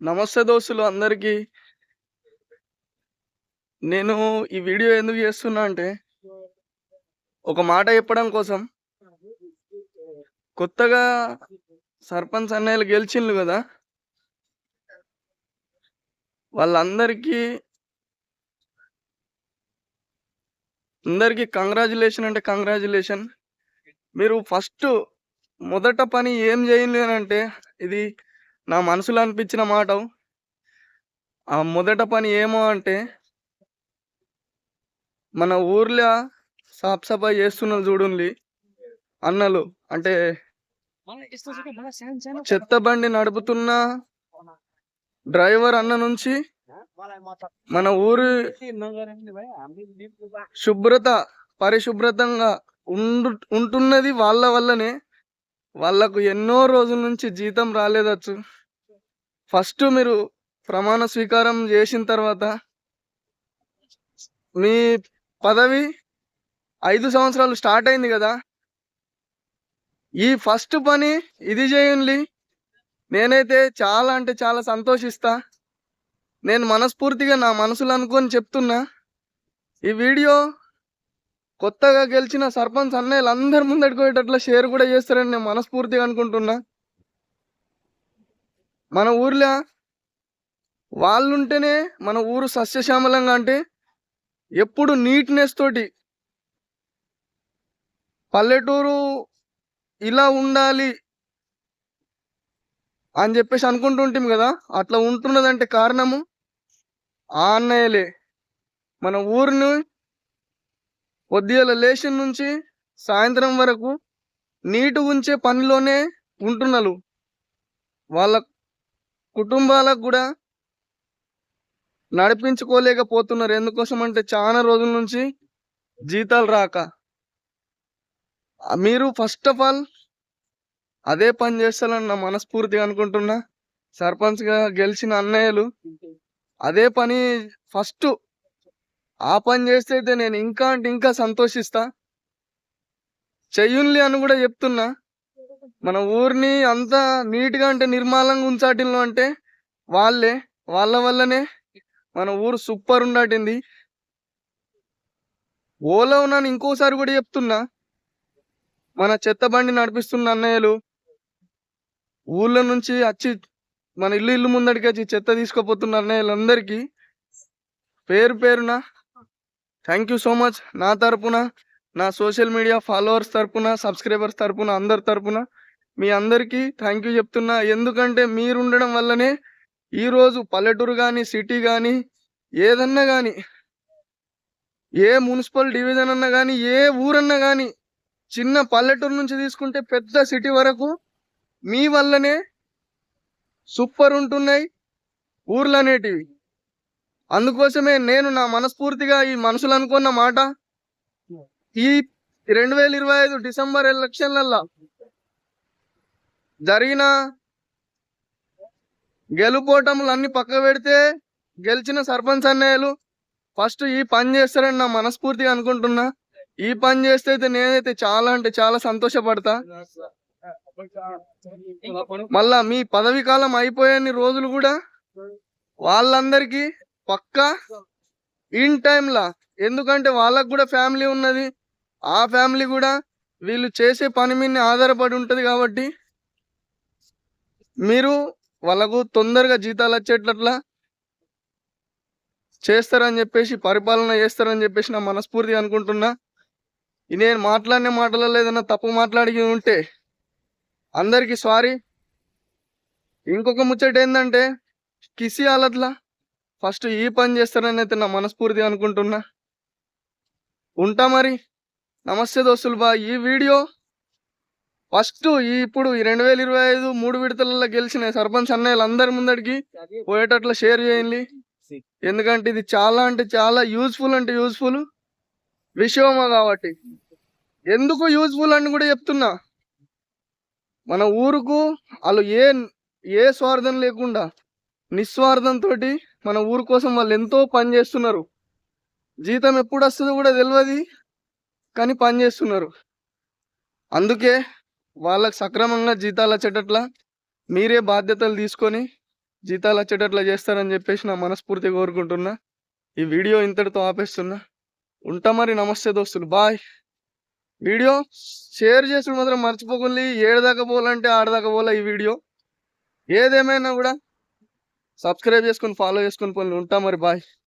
నమస్తే దోస్తులు అందరికీ. నేను ఈ వీడియో ఎందుకు చేస్తున్నా అంటే ఒక మాట చెప్పడం కోసం. కొత్తగా సర్పంచ్ అన్నయ్యలు గెలిచిండ్రు కదా వాళ్ళందరికీ అందరికీ కంగ్రాచులేషన్ అంటే కంగ్రాచులేషన్ మీరు ఫస్ట్ మొదట పని ఏం చేయండి ఇది నా మనసులో అనిపించిన మాట. ఆ మొదట పని ఏమో అంటే మన ఊర్లో సాఫ్ సఫాయి చేస్తున్నారు చూడండి అన్నలు. అంటే చెత్త బండి నడుపుతున్న డ్రైవర్ అన్న నుంచి మన ఊరి శుభ్రత, పరిశుభ్రతంగా ఉండు ఉంటున్నది వాళ్ళ వల్లనే. వాళ్ళకు ఎన్నో రోజుల నుంచి జీతం రాలేదచ్చు. ఫస్ట్ మీరు ప్రమాణ స్వీకారం చేసిన తర్వాత మీ పదవి ఐదు సంవత్సరాలు స్టార్ట్ అయింది కదా ఈ ఫస్ట్ పని ఇది చేయండి. నేనైతే చాలా అంటే చాలా సంతోషిస్తా. నేను మనస్ఫూర్తిగా నా మనసులు అనుకోని చెప్తున్నా. ఈ వీడియో కొత్తగా గెలిచిన సర్పంచ్ అన్నయ్యలందరి ముందటికి పోయేటట్ల షేర్ కూడా చేస్తారని నేను మనస్ఫూర్తిగా అనుకుంటున్నా. మన ఊర్లో వాళ్ళుంటేనే మన ఊరు సస్యశ్యామలంగా అంటే ఎప్పుడు నీట్‌నెస్ తోటి పల్లెటూరు ఇలా ఉండాలి. అని చెప్పేసి అనుకుంటుంటాం కదా అట్లా ఉంటున్నదంటే కారణము ఆ అన్నయ్యలే. మన ఊరిని పొద్దుగల లేచిన నుంచి సాయంత్రం వరకు నీటుగుంచే పనిలోనే ఉంటున్నారు వాళ్ళ కుటుంబాలకు కూడా నడిపించుకోలేకపోతున్నారు. ఎందుకోసం అంటే చాలా రోజుల నుంచి జీతాలు రాక. మీరు ఫస్ట్ ఆఫ్ ఆల్ అదే పని చేస్తారని నా మనస్ఫూర్తిగా అనుకుంటున్నా. సర్పంచ్‌గా గెలిచిన అన్నయ్యలు అదే పని ఫస్ట్ ఆ పని చేస్తే అయితే నేను ఇంకా అంటే ఇంకా సంతోషిస్తా. చెయ్యుండ్లి అని కూడా చెప్తున్నా. మన ఊరిని అంతా నీట్‌గా అంటే నిర్మాలంగా ఉంచాటిల్లో అంటే వాళ్ళే. వాళ్ళ వల్లనే మన ఊరు సూపర్ ఉండాటింది. ఓలోనని ఇంకోసారి కూడా చెప్తున్నా. మన చెత్త బండి నడిపిస్తున్న అన్నయ్యలు ఊళ్ళ నుంచి వచ్చి మన ఇల్లు ఇల్లు ముందడికి వచ్చి చెత్త తీసుకుపోతున్న అన్నయ్యలందరికీ పేరు పేరున థ్యాంక్ యూ సో మచ్. నా తరపున, నా సోషల్ మీడియా ఫాలోవర్స్ తరపున, సబ్‌స్క్రైబర్స్ తరపున, అందరి తరపున మీ అందరికీ థ్యాంక్ యూ చెప్తున్నా. ఎందుకంటే మీరుండడం వల్లనే ఈరోజు పల్లెటూరు కానీ సిటీ కానీ ఏదన్నా కానీ ఏ మున్సిపల్ డివిజన్ అన్నా కానీ ఏ ఊరన్నా కానీ చిన్న పల్లెటూరు నుంచి తీసుకుంటే పెద్ద సిటీ వరకు మీ వల్లనే సూపర్ ఉంటున్నాయి ఊర్లు అనేటివి అందుకోసమే నేను నా మనస్ఫూర్తిగా ఈ మనసులో అనుకున్న మాట ఈ 2025 డిసెంబర్ ఎలక్షన్‌లల్ల జరిగిన గెలుపోటములన్నీ పక్క పెడితే గెలిచిన సర్పంచ్ అన్నయ్యలు ఫస్ట్ ఈ పని చేస్తారని నా మనస్ఫూర్తిగా అనుకుంటున్నా. ఈ పని చేస్తే అయితే నేనైతే చాలా అంటే చాలా సంతోషపడతా. మళ్ళా మీ పదవి కాలం అయిపోయన్ని రోజులు కూడా వాళ్ళందరికీ పక్కా ఇన్ టైమ్‌లా ఎందుకంటే వాళ్ళకు కూడా ఫ్యామిలీ ఉన్నది. ఆ ఫ్యామిలీ కూడా వీళ్ళు చేసే పని మీద ఆధారపడి ఉంటుంది కాబట్టి మీరు వాళ్ళకు తొందరగా జీతాలు వచ్చేటట్లా చేస్తారని చెప్పేసి పరిపాలన చేస్తారని చెప్పేసి నా మనస్ఫూర్తిగా అనుకుంటున్నా. నేను మాట్లాడిన మాటలలో ఏదైనా తప్పు మాట్లాడి ఉంటే అందరికీ సారీ. ఇంకొక ముచ్చట ఏంటంటే కిసి అలట్లా ఫస్ట్ ఈ పని చేస్తారని అయితే నా మనస్ఫూర్తిగా అనుకుంటున్నా. ఉంటా మరి. నమస్తే దోస్తులు బా ఈ వీడియో ఫస్ట్ ఈ ఇప్పుడు ఈ 2025 3 విడతలలో గెలిచిన సర్పంచ్ అన్నయ్యలందరి ముందడికి పోయేటట్లు షేర్ చేయండి. ఎందుకంటే ఇది చాలా అంటే చాలా యూజ్‌ఫుల్ అంటే యూజ్‌ఫుల్ విషయమా కాబట్టి. ఎందుకు యూజ్‌ఫుల్ అని కూడా చెప్తున్నా. మన ఊరుకు వాళ్ళు ఏ ఏ స్వార్థం లేకుండా నిస్వార్థంతో మన ఊరు కోసం వాళ్ళు ఎంతో పని చేస్తున్నారు. జీతం ఎప్పుడు వస్తుందో కూడా తెలియదు కానీ పని చేస్తున్నారు. అందుకే వాళ్ళకి సక్రమంగా జీతాలు జీతాలొచ్చేటట్ల మీరే బాధ్యతలు తీసుకొని జీతాలు వచ్చేటట్లా చేస్తారని చెప్పేసి నా మనస్ఫూర్తి కోరుకుంటున్నా. ఈ వీడియో ఇంతటితో ఆపేస్తున్నా. ఉంటా మరి. నమస్తే దోస్తులు. బాయ్. వీడియో షేర్ చేసుడు మాత్రం మర్చిపోకుండా. ఏడదాకా పోవాలంటే ఆడదాకా పోలే ఈ వీడియో. ఏదేమైనా కూడా సబ్స్క్రైబ్ చేసుకొని ఫాలో చేసుకొని పోయి ఉంటా మరి. బాయ్.